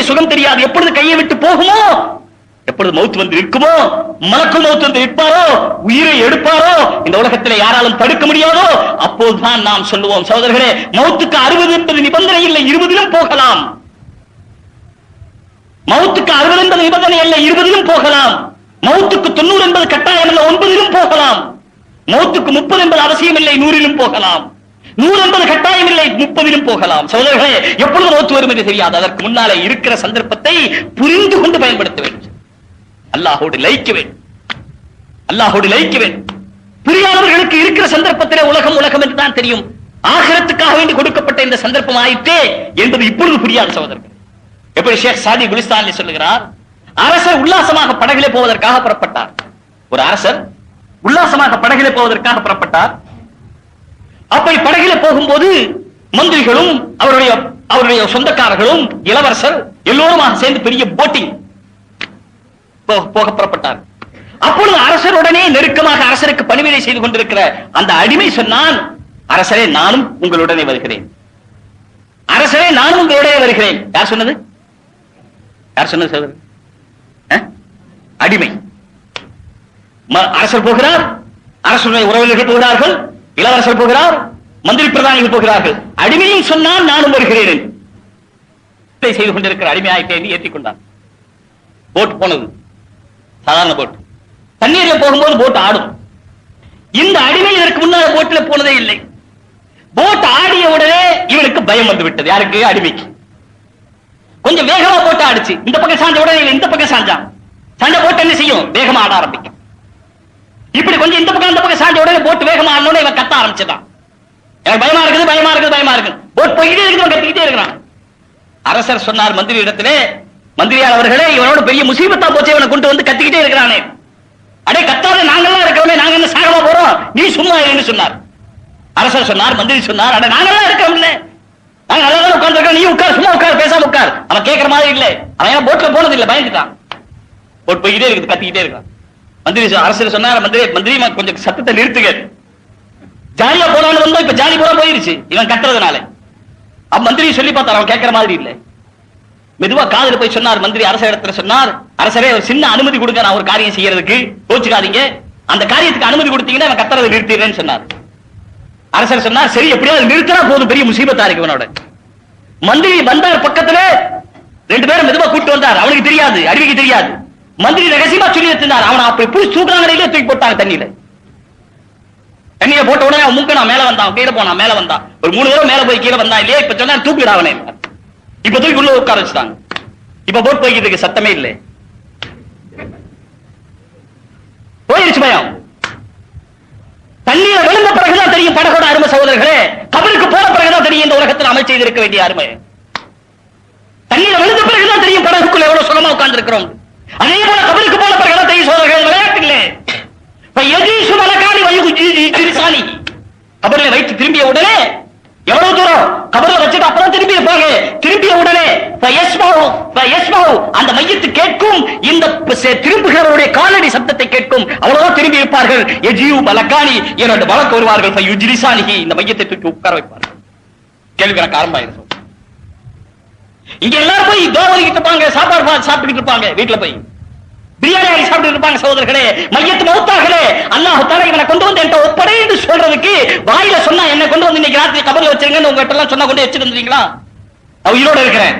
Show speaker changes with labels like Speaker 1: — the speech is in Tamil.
Speaker 1: மௌத்துடைய சுகம் தெரியாது. எப்பொழுது கையை விட்டு போகுமோ? எப்பொழுது மௌத்து வந்து நிற்குமோ? மலக்குள் மௌத்து வந்து நிற்பாரோ? உயிரை எடுப்பாரோ? இந்த உலகத்தில் யாராலும் தடுக்க முடியாதோ? அப்போதுதான் நாம் சொல்லுவோம் சகோதரர்களே மௌத்துக்கு அறுபது என்பது நிபந்தனை இல்லை இருபதிலும் போகலாம். மௌத்துக்கு அறுபது என்பது நிபந்தனை அல்ல இருபதிலும் போகலாம். மௌத்துக்கு தொண்ணூறு என்பது கட்டாயம் அல்ல ஒன்பதிலும் போகலாம். மௌத்துக்கு முப்பது என்பது அவசியம் இல்லை நூறிலும் போகலாம். நூறு கட்டாயம் இல்லை முப்பதிலும் போகலாம். சோதரர்களே எப்பொழுது மௌத்து வரும் என்று தெரியாது. அதற்கு முன்னாலே இருக்கிற சந்தர்ப்பத்தை புரிந்து கொண்டு பயன்படுத்த வேண்டும். அல்லாஹோடு லயிக்க வேண்டும். அல்லாஹோடு லயிக்க வேண்டும். புரியாதவர்களுக்கு இருக்கிற சந்தர்ப்பத்திலே உலகம் உலகம் என்று தான் தெரியும். ஆகரத்துக்காக வேண்டி கொடுக்கப்பட்ட இந்த சந்தர்ப்பம் ஆயிட்டே என்பது இப்பொழுது புரியாத சகோதரர்கள். எப்படி ஷேக் சாதி குலிஸ்தான் சொல்லுகிறார்? அரசர் உல்லாசமாக படகிலே போவதற்காக புறப்பட்டார். ஒரு அரசர் உல்லாசமாக படகிலே போவதற்காக புறப்பட்டார். அப்படி படகில போகும்போது மந்திரிகளும் அவருடைய அவருடைய சொந்தக்காரர்களும் இளவரசர் எல்லோருமாக சேர்ந்து பெரிய போட்டிங் போக புறப்பட்டார். அப்பொழுது அரசருடனே நெருக்கமாக அரசருக்கு பணிவிடை செய்து கொண்டிருக்கிற அந்த அடிமை சொன்னான் அரசரே நானும் உங்களுடனே வருகிறேன். அரசரே நானும் உங்களுடைய வருகிறேன். யார் சொன்னது? யார் சொன்னது சகோதரர்? அடிமை. அரசர் போகிறார் அரசுடைய உறவினர்கள் போகிறார்கள் இளவரசர் போகிறார் மந்திரி பிரதானிகள் போகிறார்கள். அடிமையும் சொன்னால் நானும் வருகிறேன் செய்து கொண்டிருக்கிற அடிமையாயிட்டே என்று ஏற்றிக் கொண்டான். போட் போனது. சாதாரண போட். தண்ணீரில் போகும்போது போட் ஆடும். இந்த அடிமை இதற்கு முன்னால் போட்டில் போனதே இல்லை. போட் ஆடிய உடனே இவனுக்கு பயம் வந்து விட்டது. யாருக்கு? அடிமைக்கு. கொஞ்சம் வேகமா போட்டு ஆடுச்சு. இந்த பக்கம் சாஞ்ச உடனே இந்த பக்கம் சாஞ்சான். சண்டை போட்டு என்ன செய்யும்? வேகமா ஆட ஆரம்பிக்கும். இப்படி கொஞ்சம் இந்த பக்கம் அந்த பக்கம் சாஞ்ச உடனே போட்டு வேகமா ஆடணும்னு இவன் கத்த ஆரம்பிச்சிட்டான். எனக்கு பயமா இருக்குது பயமா இருக்குது பயமா இருக்கு போட் போய்கிட்டே இருக்குது கத்திக்கிட்டே இருக்கிறான். அரசர் சொன்னார் மந்திரி இடத்திலே மந்திரியார் அவர்களே இவனோட பெரிய முசீபத்தா போச்சு இவனை கொண்டு வந்து கத்திக்கிட்டே இருக்கிறானே. அடே கத்தாத நாங்கெல்லாம் இருக்கிறோமே நாங்க என்ன சாகமா போறோம்? நீ சும்மா இருன்னு சொன்னார். அரசர் சொன்னார் மந்திரி சொன்னார் அட நாங்கெல்லாம் இருக்கிறோம்ல நாங்க நல்லா தான் உட்கார்ந்துருக்கோம் நீ உட்கார் சும்மா உட்கார் பேசாம உட்கார். அவன் கேட்கற மாதிரி இல்ல. அவன் ஏன் போட்ல போனது இல்ல பயந்துட்டான். போட் போய்கிட்டே இருக்குது கத்திக்கிட்டே இருக்கான் மந்திரி அரசர் சொன்னார் மந்திரி மந்திரி கொஞ்சம் சத்தத்தை நிறுத்துங்க. ஜாலியா போனாலும் வந்தா இப்ப ஜாலி பூரா போயிருச்சு இவன் கட்டுறதுனால. அப்ப மந்திரி சொல்லி பார்த்தார் அவன் கேட்கற மாதிரி இல்ல. மெதுவா காதல போய் சொன்னார் மந்திரி அரச இடத்துல சொன்னார் அரசரே ஒரு சின்ன அனுமதி கொடுங்க நான் ஒரு காரியம் செய்யறதுக்கு கோச்சுக்காதீங்க. அந்த காரியத்துக்கு அனுமதி கொடுத்தீங்கன்னா அவன் கத்துறதை நிறுத்திடுறேன்னு சொன்னார். அரசர் சொன்னார் சரி எப்படியாவது நிறுத்தினா போதும் பெரிய முசீபத்தா இருக்கு இவனோட. மந்திரி வந்தார் பக்கத்துல ரெண்டு பேரும் மெதுவா கூட்டு வந்தார் அவனுக்கு தெரியாது அடிமைக்கு தெரியாது. மந்திரி ரகசியமா சொல்லி வச்சிருந்தார். அவன் அப்படி புடிச்சு தூக்குறாங்க தூக்கி போட்டாங்க தண்ணியில. தண்ணியில போட்ட உடனே அவன் மூக்கனா மேல வந்தான். கீழே போனான் மேல வந்தான். ஒரு மூணு தடவை மேல போய் கீழே வந்தான் இல்லையா? இப்ப சொன்னா தூக்கிடா அவனே இப்ப தூக்கி உள்ள உட்கார வச்சுட்டாங்க. இப்ப போட் போய்க்கிறதுக்கு சத்தமே இல்லை. போயிருச்சு பயம். தண்ணீரை விழுந்த பிறகுதான் தெரியும் படகோட அருமை சகோதரர்களே. கபருக்கு போன பிறகுதான் தெரியும் இந்த உலகத்தில் அமல் செய்திருக்க வேண்டிய அருமை. தண்ணீரை விழுந்த பிறகுதான் தெரியும் படகுக்குள்ள எவ்வளவு சுகமா உட்கார்ந்து இருக்கிறோம் அதே போல கபருக்கு போல பிறகுதான் சோதர்கள் சோதரர்கள் எதீசு மலக்காணி வயுகு கபரில் வைத்து திரும்பிய உடனே எவ்வளவு தூரம் கபர்ல வச்சுட்டு அப்புறம் திரும்பி இருப்பாங்க? திரும்பிய உடனே அந்த மையத்து கேட்கும். இந்த செ- திரும்புகிறவருடைய காலடி சப்தத்தை கேட்கும். அவ்வளவுதான் திரும்பி இருப்பார்கள். எஜியு பலக்காணி இரண்டு வழக்கு வருவார்கள். ஃபயுஜ்லிசானிஹி, இந்த மையத்தை தூக்கி உட்கார வைப்பார்கள். கேள்வி கணக்கு இங்க எல்லாரும் போய் தோவலிக்கிட்டு இருப்பாங்க சாப்பாடு பா- சாப்பிட்டுக்கிட்டு இருப்பாங்க. வீட்டுல போய். பிரியாணி ஆகி சாப்பிட்டு இருப்பாங்க சகோதரர்களே. மையத்து மௌத்தாகலே அல்லாஹ் தாலா இவனை கொண்டு வந்து என்கிட்ட ஒப்படை என்று சொல்றதுக்கு வாயில சொன்னா என்ன கொண்டு வந்து இன்னைக்கு ராத்திரி கபர்ல வச்சிருங்கன்னு உங்ககிட்ட எல்லாம் சொன்னா கொண்டு வச்சிருந்தீங்களா நான் உயிரோட இருக்கிறேன்.